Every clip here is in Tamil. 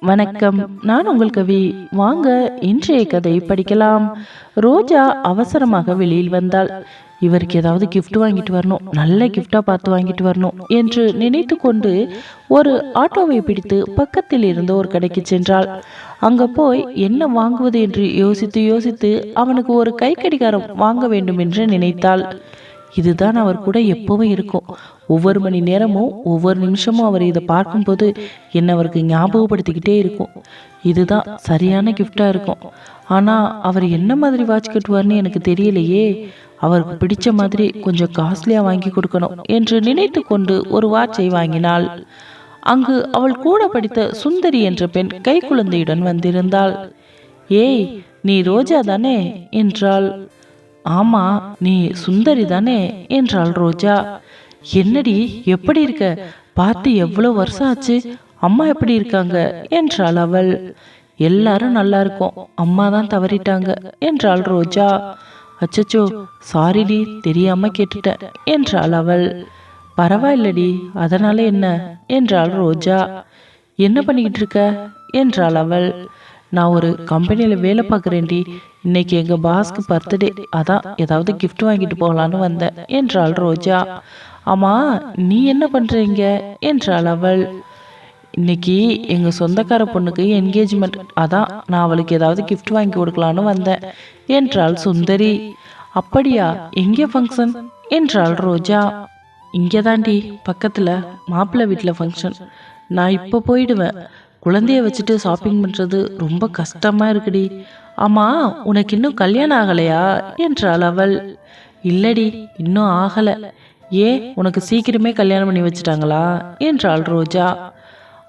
வணக்கம். நான் உங்கள் கவி. வாங்க இன்றைய கதை படிக்கலாம். ரோஜா அவசரமாக வெளியில் வந்தாள். இவருக்கு ஏதாவது கிஃப்ட் வாங்கிட்டு வரணும். நல்ல கிஃப்டா பார்த்து வாங்கிட்டு வரணும் என்று நினைத்து கொண்டு ஒரு ஆட்டோவை பிடித்து பக்கத்தில் இருந்த ஒரு கடைக்கு சென்றாள். அங்க போய் என்ன வாங்குவது? என்று யோசித்து யோசித்து அவனுக்கு ஒரு கை கடிகாரம் வாங்க வேண்டும் என்று நினைத்தாள். இதுதான் அவர் கூட எப்பவும் இருக்கும். ஒவ்வொரு மணி நேரமும் ஒவ்வொரு நிமிஷமும் அவர் இதை பார்க்கும்போது என்னை அவருக்கு ஞாபகப்படுத்திக்கிட்டே இருக்கும். இதுதான் சரியான கிஃப்டாக இருக்கும். ஆனால் அவர் என்ன மாதிரி வாட்ச் கட்டுவார்னு எனக்கு தெரியலையே. அவருக்கு பிடிச்ச மாதிரி கொஞ்சம் காஸ்ட்லியாக வாங்கி கொடுக்கணும் என்று நினைத்து கொண்டு ஒரு வாட்சை வாங்கினாள். அங்கு அவள் கூட படித்த சுந்தரி என்ற பெண் கைக்குழந்தையுடன் வந்திருந்தாள். ஏய் நீ ரோஜா தானே? என்றாள். ஆமா நீ சுந்தரி தானே? என்றாள் ரோஜா. என்னடி எப்படி இருக்க? பார்த்து எவ்வளோ வருஷம் ஆச்சு? அம்மா எப்படி இருக்காங்க? என்றாள் அவள். எல்லாரும் நல்லா இருக்கும். அம்மா தான் தவறிட்டாங்க என்றாள் ரோஜா. அச்சச்சோ சாரிடி தெரியாம கேட்டுட்டேன் என்றாள் அவள். பரவாயில்லடி அதனால என்ன? என்றாள் ரோஜா. என்ன பண்ணிக்கிட்டு இருக்க? என்றாள் அவள். நான் ஒரு கம்பெனியில் வேலை பார்க்குறேன்டி. இன்னைக்கு எங்கள் பாஸ்க்கு பர்த்டே அதான் ஏதாவது கிஃப்ட் வாங்கிட்டு போகலான்னு வந்தேன் என்றாள் ரோஜா. ஆமாம் நீ என்ன பண்ணுறீங்க என்றாள் அவள். இன்னைக்கு எங்கள் சொந்தக்கார பொண்ணுக்கு என்கேஜ்மெண்ட் அதான் நான் அவளுக்கு ஏதாவது கிஃப்ட் வாங்கி கொடுக்கலான்னு வந்தேன் என்றாள் சுந்தரி. அப்படியா? எங்கே ஃபங்க்ஷன் என்றாள் ரோஜா. இங்கே தாண்டி பக்கத்தில் மாப்பிள்ளை வீட்டில் ஃபங்க்ஷன் நான் இப்போ போயிடுவேன். குழந்தைய வச்சுட்டு ஷாப்பிங் பண்ணுறது ரொம்ப கஷ்டமாக இருக்குடி. ஆமாம் உனக்கு இன்னும் கல்யாணம் ஆகலையா? என்றாள் அவள். இல்லடி இன்னும் ஆகலை. ஏன் உனக்கு சீக்கிரமே கல்யாணம் பண்ணி வச்சிட்டாங்களா? என்றாள் ரோஜா.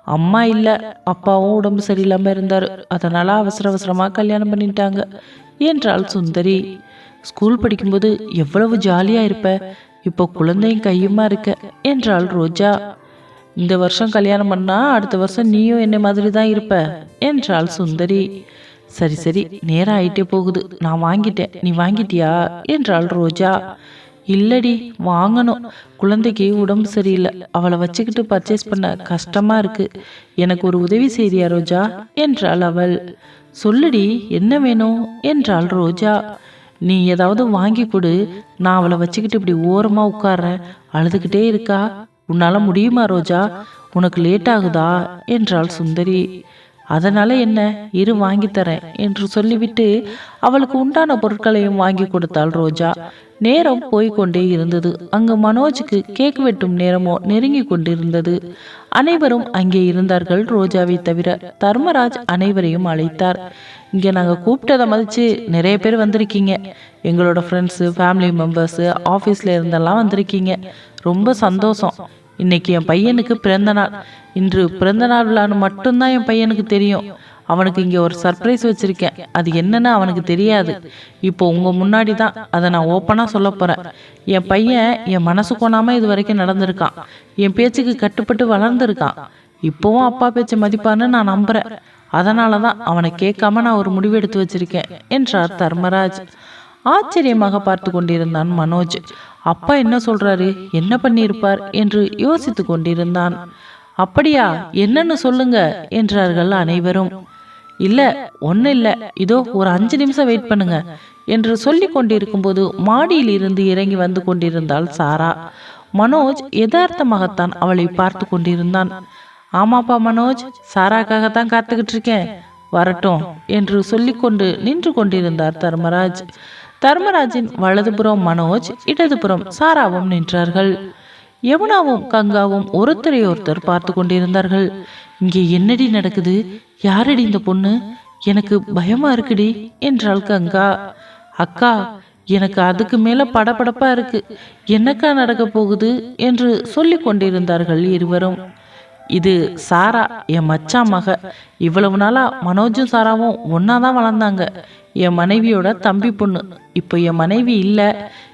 அம்மா இல்லை அப்பாவும் உடம்பு சரியில்லாமல் இருந்தார். அதனால் அவசர அவசரமாக கல்யாணம் பண்ணிட்டாங்க என்றாள் சுந்தரி. ஸ்கூல் படிக்கும்போது எவ்வளவு ஜாலியாக இருப்ப. இப்போ குழந்தையும் கையுமா இருக்க என்றாள் ரோஜா. இந்த வருஷம் கல்யாணம் பண்ணா அடுத்த வருஷம் நீயும் என்னை மாதிரி தான் இருப்ப என்றாள் சுந்தரி. சரி சரி நேரம் ஆயிட்டே போகுது. நான் வாங்கிட்டேன். நீ வாங்கிட்டியா? என்றாள் ரோஜா. இல்லடி வாங்கணும். குழந்தைக்கு உடம்பு சரியில்லை. அவளை வச்சுக்கிட்டு பர்ச்சேஸ் பண்ண கஷ்டமா இருக்கு. எனக்கு ஒரு உதவி செய்தியா ரோஜா? என்றாள் அவள். சொல்லுடி என்ன வேணும்? என்றாள் ரோஜா. நீ ஏதாவது வாங்கி கொடு. நான் அவளை வச்சுக்கிட்டு இப்படி ஓரமாக உட்கார்றேன். அழுதுகிட்டே இருக்கா? உன்னால முடியுமா ரோஜா? உனக்கு லேட் ஆகுதா? என்றாள் சுந்தரி. அதனால என்ன? இரு வாங்கி தரேன் என்று சொல்லிவிட்டு அவளுக்கு உண்டான பொருட்களையும் வாங்கி கொடுத்தாள் ரோஜா. நேரம் போய்க்கொண்டே இருந்தது. அங்கு மனோஜுக்கு கேக் வெட்டும் நேரமோ நெருங்கி கொண்டிருந்தது. அனைவரும் அங்கே இருந்தார்கள் ரோஜாவை தவிர தர்மராஜ் அனைவரையும் அழைத்தார். இங்கே நாங்கள் கூப்பிட்டதை மதித்து நிறைய பேர் வந்திருக்கீங்க. எங்களோட ஃப்ரெண்ட்ஸு ஃபேமிலி மெம்பர்ஸு ஆஃபீஸில் இருந்தெல்லாம் வந்திருக்கீங்க. ரொம்ப சந்தோஷம். இன்னைக்கு என் பையனுக்கு பிறந்த நாள். இன்று பிறந்த நாள் விழான்னு மட்டும்தான் என் பையனுக்கு தெரியும். அவனுக்கு இங்கே ஒரு சர்ப்ரைஸ் வச்சுருக்கேன். அது என்னன்னு அவனுக்கு தெரியாது. இப்போ உங்கள் முன்னாடி தான். அதை நான் ஓப்பனாக சொல்ல போகிறேன் என் பையன் என் மனசு கோணாமல் இது வரைக்கும் நடந்திருக்கான். என் பேச்சுக்கு கட்டுப்பட்டு வளர்ந்துருக்கான். இப்போவும் அப்பா பேச்சை மதிப்பான்னு நான் நம்புகிறேன் அதனால தான் அவனை கேட்காம நான் ஒரு முடிவு எடுத்து வச்சிருக்கேன் என்றார் தர்மராஜ். ஆச்சரியமாக பார்த்து கொண்டிருந்தான் மனோஜ். அப்பா என்ன சொல்றாரு? என்ன பண்ணியிருப்பார்? என்று யோசித்து கொண்டிருந்தான். அப்படியா? என்னன்னு சொல்லுங்க என்றார்கள் அனைவரும். இல்ல ஒன்றும் இல்லை. இதோ ஒரு அஞ்சு நிமிஷம் வெயிட் பண்ணுங்க என்று சொல்லி கொண்டிருக்கும்போது மாடியில் இருந்து இறங்கி வந்து கொண்டிருந்தாள் சாரா. மனோஜ் யதார்த்தமாகத்தான் அவளை பார்த்து கொண்டிருந்தான். ஆமாப்பா மனோஜ் சாராக்காகத்தான் காத்துக்கிட்டு இருக்கேன் வரட்டும் என்று சொல்லிக்கொண்டு நின்று கொண்டிருந்தார் தர்மராஜ். தர்மராஜின் வலதுபுறம் மனோஜ் இடதுபுறம் சாராவும் நின்றார்கள். யமுனாவும் கங்காவும் ஒருத்தரை ஒருத்தர் பார்த்து கொண்டிருந்தார்கள். இங்கே என்னடி நடக்குது? யாரடி இந்த பொண்ணு? எனக்கு பயமா இருக்குடி என்றாள் கங்கா. அக்கா எனக்கு அதுக்கு மேல படபடப்பா இருக்கு. என்னக்கா நடக்க போகுது? என்று சொல்லிக் கொண்டிருந்தார்கள் இருவரும். இது சாரா என் மச்சான் மக. இவ்வளவு நாளாக மனோஜும் சாராவும் ஒன்றா தான் வளர்ந்தாங்க. என் மனைவியோட தம்பி பொண்ணு. இப்போ என் மனைவி இல்லை.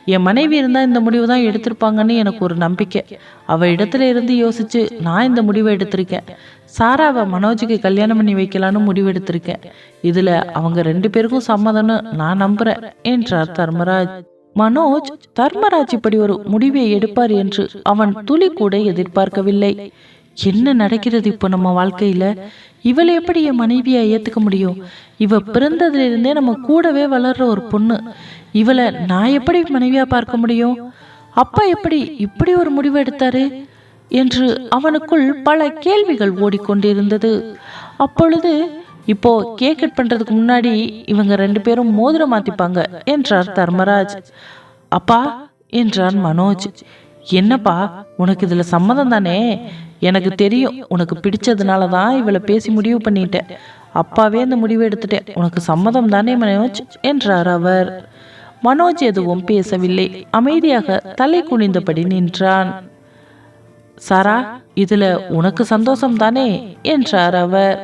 என் மனைவி இருந்தால் இந்த முடிவு தான் எடுத்திருப்பாங்கன்னு எனக்கு ஒரு நம்பிக்கை. அவள் இடத்துல இருந்து யோசித்து நான் இந்த முடிவை எடுத்திருக்கேன். சாராவை மனோஜுக்கு கல்யாணம் பண்ணி வைக்கலான்னு முடிவு எடுத்திருக்கேன். இதில் அவங்க ரெண்டு பேருக்கும் சம்மதம்னு நான் நம்புகிறேன் என்றார் தர்மராஜ். மனோஜ் தர்மராஜ் இப்படி ஒரு முடிவை எடுப்பார் என்று அவன் துளி கூட எதிர்பார்க்கவில்லை. என்ன நடக்கிறது இப்போ நம்ம வாழ்க்கையில? இவளை எப்படி என் மனைவியா ஏத்துக்க முடியும்? இவ பிறந்ததுல இருந்தே நம்ம கூடவே வளர்ற ஒரு பொண்ணு. இவளை நான் எப்படி மனைவியா பார்க்க முடியும்? அப்பா எப்படி இப்படி ஒரு முடிவு எடுத்தாரு? என்று அவனுக்குள் பல கேள்விகள் ஓடிக்கொண்டிருந்தது. அப்பொழுது இப்போ கேக் கட் பண்றதுக்கு முன்னாடி இவங்க ரெண்டு பேரும் மோதிரம் மாத்திப்பாங்க என்றார் தர்மராஜ். அப்பா என்றான் மனோஜ். என்னப்பா உனக்கு இதுல சம்மதம் தானே? எனக்கு தெரியும் உனக்கு பிடிச்சதுனால தான் இவளை பேசி முடிவு பண்ணிட்டேன். அப்பாவே அந்த முடிவு எடுத்துட்டேன். உனக்கு சம்மதம் தானே மனோஜ்? என்றார் அவர். மனோஜ் எதுவும் பேசவில்லை. அமைதியாக தலை குனிந்தபடி நின்றான். சாரா இதுல உனக்கு சந்தோஷம் தானே? என்றார் அவர்.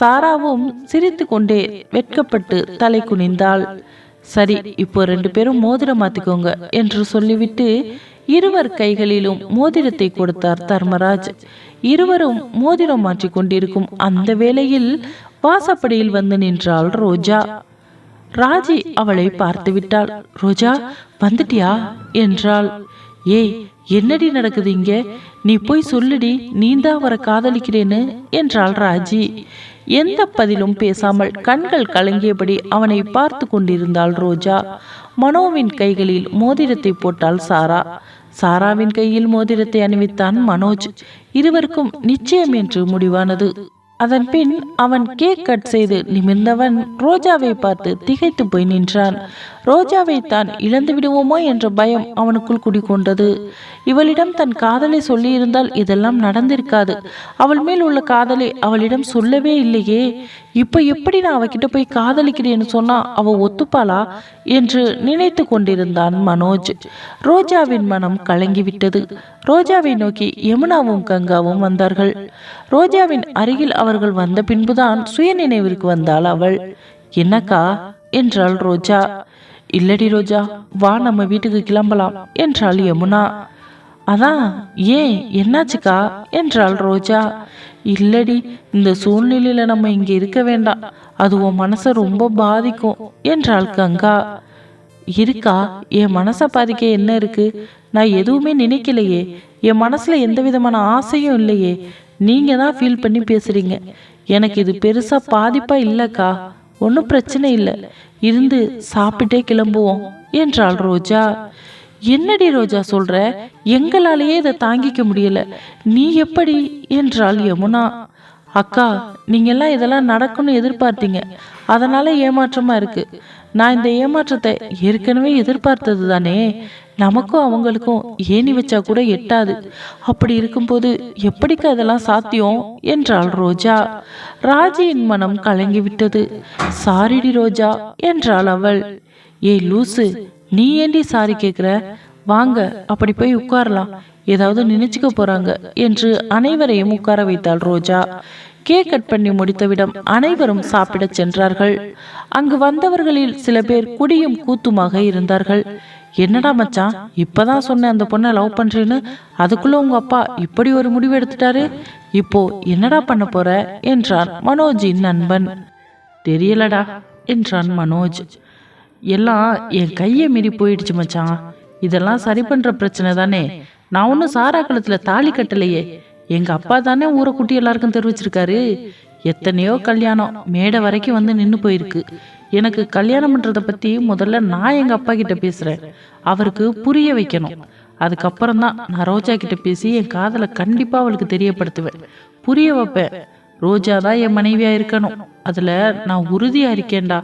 சாராவும் சிரித்து கொண்டே வெட்கப்பட்டு தலை குனிந்தாள். சரி இப்போ ரெண்டு பேரும் மோதிரம் மாத்திக்கோங்க என்று சொல்லிவிட்டு இருவர் கைகளிலும் மோதிரத்தை கொடுத்தார் தர்மராஜ். இருவரும் மோதிரம் மாற்றிக் கொண்டிருக்கும் அந்த வேளையில் வாசப்படியில் வந்து நின்றாள் ரோஜா. ராஜி அவளை பார்த்து விட்டாள். ரோஜா வந்துட்டியா? என்றாள். ஏய் என்னடி நடக்குது இங்க? நீ போய் சொல்லுடி நீந்தான் அவரை காதலிக்கிறேன்னு? என்றாள் ராஜி. எந்த பதிலும் பேசாமல் கண்கள் கலங்கியபடி அவனை பார்த்து கொண்டிருந்தாள் ரோஜா. மனோவின் கைகளில் மோதிரத்தை போட்டாள் சாரா. சாராவின் கையில் மோதிரத்தை அணிவித்தான் மனோஜ். இருவருக்கும் நிச்சயம் என்று முடிவானது. அதன் பின் அவன் கேக் கட் செய்து நிமிர்ந்தவன் ரோஜாவை பார்த்து திகைத்து போய் நின்றான். ரோஜாவை தான் இழந்து விடுவோமோ என்ற பயம் அவனுக்குள் குடிகொண்டது. இவளிடம் தன் காதலை சொல்லியிருந்தால் இதெல்லாம் நடந்திருக்காது. அவள் மேல் உள்ள காதலை அவளிடம் சொல்லவே இல்லையே. இப்ப எப்படி நான் அவகிட்ட போய் காதலிக்கிறேன்னு சொன்னா அவ ஒத்துப்பாளா என்று நினைத்து கொண்டிருந்தான் மனோஜ். ரோஜாவின் மனம் கலங்கிவிட்டது. ரோஜாவை நோக்கி யமுனாவும் கங்காவும் வந்தார்கள். ரோஜாவின் அருகில் அவர்கள் வந்த பின்புதான் சுய நினைவிற்கு வந்தாள் அவள். என்னக்கா? என்றாள் ரோஜா. இல்லடி ரோஜா வா நம்ம வீட்டுக்கு கிளம்பலாம் என்றாள் யமுனா. அதான் ஏன் என்னாச்சுக்கா என்றாள் ரோஜா. இல்லடி இந்த சூழ்நிலையில நம்ம இங்க இருக்க வேண்டாம் அது உன் மனசை ரொம்ப பாதிக்கும் என்றாள் கங்கா. இருக்கா என் மனசை பாதிக்க என்ன இருக்கு? நான் எதுவுமே நினைக்கலையே என் மனசுல எந்த விதமான ஆசையும் இல்லையே நீங்க தான் ஃபீல் பண்ணி பேசுறீங்க. எனக்கு இது பெருசா பாதிப்பா இல்லக்கா ஒன்றும் பிரச்சனை இல்லை. இருந்து சாப்பிட்டே கிளம்புவோம் என்றாள் ரோஜா. என்னடி ரோஜா சொல்ற? எங்களாலேயே இதை தாங்கிக்க முடியல. நீ எப்படி? என்றாள் யமுனா. அக்கா நீங்க எல்லாம் இதெல்லாம் நடக்கும்னு எதிர்பார்த்தீங்க. அதனால ஏமாற்றமா இருக்கு. நான் இந்த ஏமாற்றத்தை ஏற்கனவே எதிர்பார்த்தது தானே நமக்கும் அவங்களுக்கும் ஏணி வச்சா கூட எட்டாது. அப்படி இருக்கும்போது எப்படிக்கா அதெல்லாம் சாத்தியம்? என்றாள் ரோஜா. ராஜியின் மனம் கலங்கிவிட்டது. சாரிடி ரோஜா என்றாள் அவள். ஏய் லூசு நீ ஏண்டி சாரி கேக்குற? வாங்க அப்படி போய் உட்காரலாம். ஏதாவது நினைச்சுக்க போறாங்க என்று அனைவரையும் உட்கார வைத்தாள் ரோஜா. கேக் கட் பண்ணி முடித்தவிடம் அனைவரும் சாப்பிடச் சென்றார்கள். அங்கு வந்தவர்களில் சில பேர் குடியும் கூத்துமாக இருந்தார்கள். என்னடா மச்சான் இப்பதான் சொன்னேன் அந்த பொண்ணை லவ் பண்றேன்னு. அதுக்குள்ள உங்க அப்பா இப்படி ஒரு முடிவு எடுத்துட்டாரு? இப்போ என்னடா பண்ண போற? என்றான் மனோஜின் நண்பன். தெரியலடா என்றான் மனோஜ். எல்லாம் என் கையை மீறி போயிடுச்சு மச்சான் இதெல்லாம் சரி பண்ற பிரச்சனை தானே. நான் ஒன்றும் சாரா காலத்துல தாலி கட்டலையே. எங்கள் அப்பா தானே ஊரை குட்டி எல்லாருக்கும் தெரிவிச்சிருக்காரு. எத்தனையோ கல்யாணம் மேடை வரைக்கும் வந்து நின்று போயிருக்கு. எனக்கு கல்யாணம் பண்ணுறதை பற்றி முதல்ல நான் எங்கள் அப்பா கிட்ட பேசுகிறேன் அவருக்கு புரிய வைக்கணும். அதுக்கப்புறம் தான் நான் ரோஜா கிட்ட பேசி என் காதலை கண்டிப்பாக அவளுக்கு தெரியப்படுத்துவேன். புரிய வைப்பேன். ரோஜா தான் என் மனைவியாக இருக்கணும். அதில் நான் உறுதியாக இருக்கேன்டா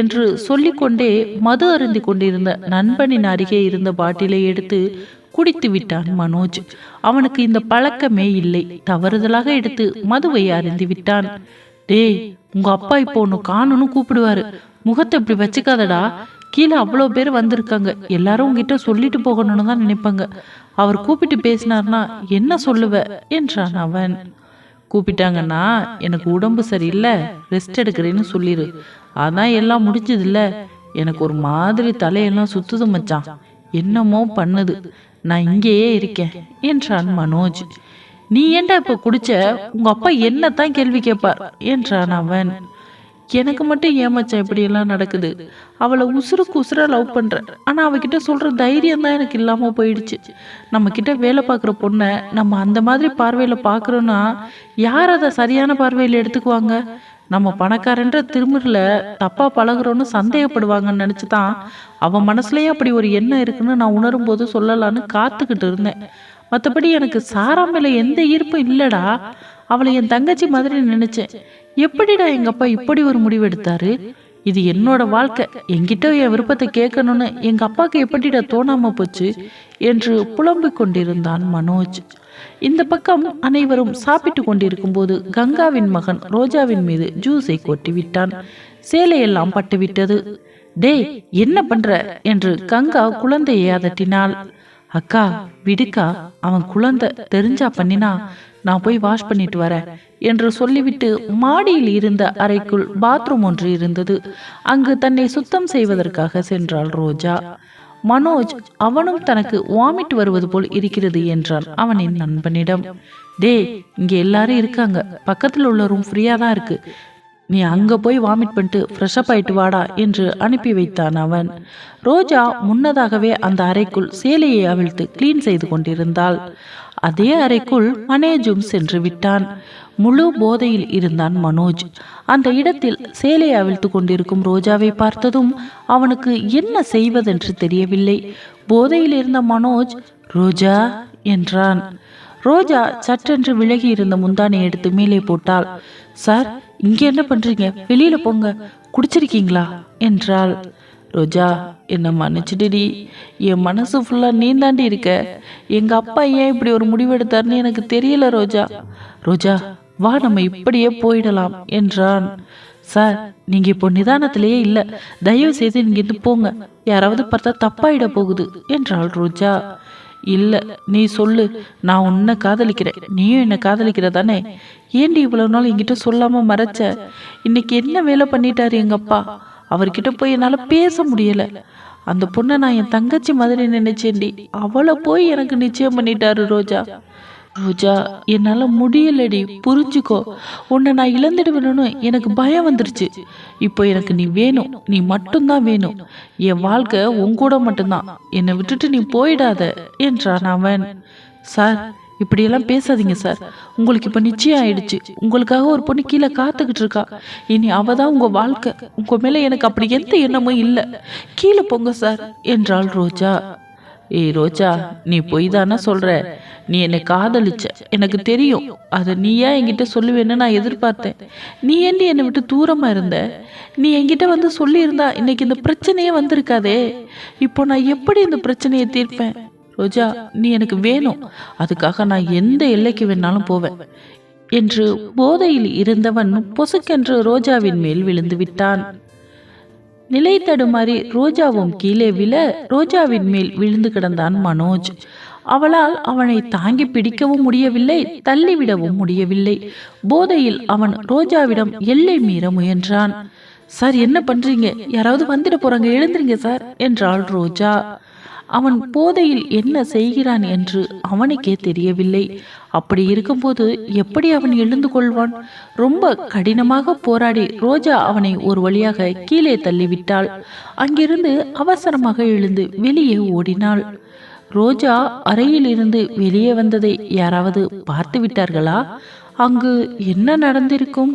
என்று சொல்லிக்கொண்டே மது அருந்தி கொண்டிருந்த நண்பனின் அருகே இருந்த பாட்டிலை எடுத்து குடித்து விட்டான் மனோஜ். அவனுக்கு இந்த பழக்கமே இல்லை. தவறுதலாக எடுத்து மதுவை அருந்தி விட்டான். டேய் உங்க அப்பா இப்போ ஒன்று காணணும் கூப்பிடுவாரு. முகத்தை இப்படி வச்சுக்காதடா. கீழே அவ்வளோ பேர் வந்திருக்காங்க. எல்லாரும் உங்ககிட்ட சொல்லிட்டு போகணும்னு தான் நினைப்பாங்க. அவர் கூப்பிட்டு பேசினார்னா என்ன சொல்லுவ? என்றான் அவன். கூப்பிட்டாங்கன்னா எனக்கு உடம்பு சரியில்லை ரெஸ்ட் எடுக்கிறேன்னு சொல்லிடு அதான் எல்லாம் முடிஞ்சதில்ல. எனக்கு ஒரு மாதிரி தலையெல்லாம் சுத்துது மச்சான். என்னமோ பண்ணுது. நான் இங்கேயே இருக்கேன் என்றான் மனோஜ். நீ ஏன்டா இப்ப குடிச்ச? உங்க அப்பா என்னத்தான் கேள்வி கேட்பார் என்றான் அவன். எனக்கு மட்டும் ஏமாச்சா இப்படியெல்லாம் நடக்குது? அவளை உசுருக்கு உசுரா லவ் பண்ணுறேன் ஆனால் அவகிட்ட சொல்கிற தைரியம் தான் எனக்கு இல்லாமல் போயிடுச்சு. நம்ம கிட்ட வேலை பார்க்குற பொண்ணை நம்ம அந்த மாதிரி பார்வையில் பார்க்குறோன்னா யார் அதை சரியான பார்வையில் எடுத்துக்குவாங்க? நம்ம பணக்காரன்ற திருமுறில் தப்பாக பழகுறோன்னு சந்தேகப்படுவாங்கன்னு நினச்சி தான் அவன் மனசுலயே அப்படி ஒரு எண்ணம் இருக்குன்னு நான் உணரும் போது சொல்லலான்னு காத்துக்கிட்டு இருந்தேன். மற்றபடி எனக்கு சாரா மேலே எந்த ஈர்ப்பும் இல்லைடா. அவளை என் தங்கச்சி மாதிரி நினச்சேன். எப்படிடா எங்கள் அப்பா இப்படி ஒரு முடிவு எடுத்தாரு? இது என்னோட வாழ்க்கை. என்கிட்ட என் விருப்பத்தை கேட்கணும்னு எங்க அப்பாவுக்கு எப்படிடா தோணாம போச்சு என்று புலம்பிக் கொண்டிருந்தான் மனோஜ். இந்த பக்கம் அனைவரும் சாப்பிட்டு கொண்டிருக்கும் போது கங்காவின் மகன் ரோஜாவின் மீது ஜூஸை கொட்டி விட்டான் சேலையெல்லாம் பட்டுவிட்டது. டேய் என்ன பண்ற? என்று கங்கா குழந்தையை அதட்டினாள். அக்கா விடுக்கா அவன் குழந்தை தெரிஞ்சா பண்ணினா நான் போய் வாஷ் பண்ணிட்டு வரேன் என்று சொல்லிவிட்டு மாடியில் இருந்த அறைக்குள் பாத்ரூம் ஒன்று இருந்தது. அங்கு தன்னை சுத்தம் செய்வதற்காக சென்றாள் ரோஜா. மனோஜ் அவனும் தனக்கு வாமிட் வருவது போல் இருக்கிறது என்றான் அவனின் நண்பனிடம். டே இங்க எல்லாரும் இருக்காங்க. பக்கத்தில் உள்ள ரூம் ஃப்ரீயா தான் இருக்கு. நீ அங்கே போய் வாமிட் பண்ணிட்டு ஃப்ரெஷ்அப் ஆயிட்டு வாடா என்று அனுப்பி வைத்தான் அவன். ரோஜா முன்னதாகவே அந்த அறைக்குள் சேலையை அவிழ்த்து கிளீன் செய்து கொண்டிருந்தாள். அதே அறைக்குள் மனேஜும் சென்று விட்டான். முழு போதையில் இருந்தான் மனோஜ். அந்த இடத்தில் சேலையை அவிழ்த்து கொண்டிருக்கும் ரோஜாவை பார்த்ததும் அவனுக்கு என்ன செய்வதென்று தெரியவில்லை. போதையில் இருந்த மனோஜ் ரோஜா என்றான். ரோஜா சற்றென்று விலகி இருந்த முந்தானை எடுத்து மேலே போட்டாள். சார் இங்க என்ன பண்றீங்க? வெளியில போங்க. குடிச்சிருக்கீங்களா? என்றாள். ரோஜா என்னை மன்னிச்சிடுடி. என் மனசு ஃபுல்லாக நீ தாண்டி இருக்க. எங்கள் அப்பா ஏன் இப்படி ஒரு முடிவெடுத்தார்னு எனக்கு தெரியல ரோஜா. ரோஜா வா நம்ம இப்படியே போயிடலாம் என்றான். சார் நீங்க இப்போ நிதானத்திலேயே இல்ல. தயவு செய்து இங்கிருந்து இருந்து போங்க. யாராவது பார்த்தா தப்பாயிட போகுது என்றாள் ரோஜா. இல்லை நீ சொல்லு. நான் உன்னை காதலிக்கிறேன். நீயும் என்ன காதலிக்கிற தானே ஏண்டி இவ்வளவு நாள் என்கிட்ட சொல்லாம மறைச்ச? இன்னைக்கு என்ன வேலை பண்ணிட்டாரு எங்க அப்பா? அவர்கிட்ட போய் என்னால பேச முடியல. அந்த பொண்ணை நான் என் தங்கச்சி மாதிரி நினைச்சேன்டி. அவளை போய் எனக்கு நிச்சயம் பண்ணிட்டாரு ரோஜா. ரோஜா என்னால் முடியலடி. புரிஞ்சுக்கோ. உன்னை நான் இழந்துடுவேணும்னு எனக்கு பயம் வந்துருச்சு. இப்போ எனக்கு நீ வேணும். நீ மட்டும்தான் வேணும். என் வாழ்க்கை உன் கூட மட்டும்தான். என்னை விட்டுட்டு நீ போயிடாத என்றான் அவன். சார் இப்படியெல்லாம் பேசாதீங்க சார். உங்களுக்கு இப்போ நிச்சயம் ஆயிடுச்சு. உங்களுக்காக ஒரு பொண்ணு கீழே காத்துக்கிட்டு இருக்கா. இனி அவ தான் உங்கள் வாழ்க்கை. உங்கள் மேலே எனக்கு அப்படி எந்த எண்ணமும் இல்லை. கீழே போங்க சார் என்றாள் ரோஜா. ஏய் ரோஜா நீ பொய் தானே சொல்கிற நீ என்னை காதலிச்ச. எனக்கு தெரியும். அதை நீ ஏன் என்கிட்ட சொல்லுவேன்னு நான் எதிர்பார்த்தேன். நீ ஏண்டி என்னை விட்டு தூரமா இருந்த? நீ என்கிட்ட வந்து சொல்லியிருந்தா இன்னைக்கு இந்த பிரச்சனையே வந்திருக்காதே. இப்போ நான் எப்படி இந்த பிரச்சனையை தீர்ப்பேன்? ரோஜா நீ எனக்கு வேணும். அதுக்காக நான் எந்த எல்லைக்கு வேணாலும் போவேன். என்று போதையில் இருந்தவன் பொசுக்கென்று ரோஜாவின் மேல் விழுந்து விட்டான். நிலை தடுமாறி ரோஜாவும் கீழே விழ ரோஜாவின் மேல் விழுந்து கிடந்தான் மனோஜ். அவளால் அவனை தாங்கி பிடிக்கவும் முடியவில்லை தள்ளிவிடவும் முடியவில்லை. போதையில் அவன் ரோஜாவிடம் எல்லை மீற முயன்றான். சார் என்ன பண்றீங்க? யாராவது வந்துட போறாங்க எழுந்துருங்க சார் என்றாள் ரோஜா. அவன் போதையில் என்ன செய்கிறான் என்று அவனுக்கே தெரியவில்லை. அப்படி இருக்கும்போது எப்படி அவன் எழுந்து கொள்வான்? ரொம்ப கடினமாக போராடி ரோஜா அவனை ஒரு வழியாக கீழே தள்ளிவிட்டாள். அங்கிருந்து அவசரமாக எழுந்து வெளியே ஓடினாள். ரோஜா அறையில் இருந்து வெளியே வந்ததை யாராவது பார்த்து விட்டார்களா அங்கு என்ன நடந்திருக்கும்?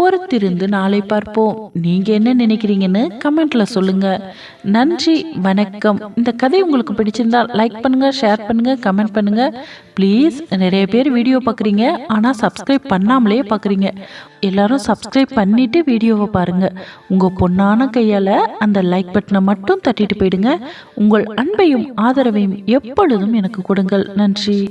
பொறுத்திருந்து நாளை பார்ப்போம். நீங்க என்ன நினைக்கிறீங்கன்னு கமெண்ட்ல சொல்லுங்க. நன்றி வணக்கம். இந்த கதை உங்களுக்கு பிடிச்சிருந்தால் லைக் பண்ணுங்க ஷேர் பண்ணுங்க கமெண்ட் பண்ணுங்க. ப்ளீஸ் நிறைய பேர் வீடியோ பார்க்குறீங்க ஆனால் சப்ஸ்கிரைப் பண்ணாமலே பார்க்குறீங்க எல்லாரும் சப்ஸ்கிரைப் பண்ணிட்டு வீடியோவை பாருங்க. உங்க பொண்ணான கையால அந்த லைக் பட்டனை மட்டும் தட்டிட்டு போயிடுங்க. உங்கள் அன்பையும் ஆதரவையும் எப்பொழுதும் எனக்கு கொடுங்கள். நன்றி.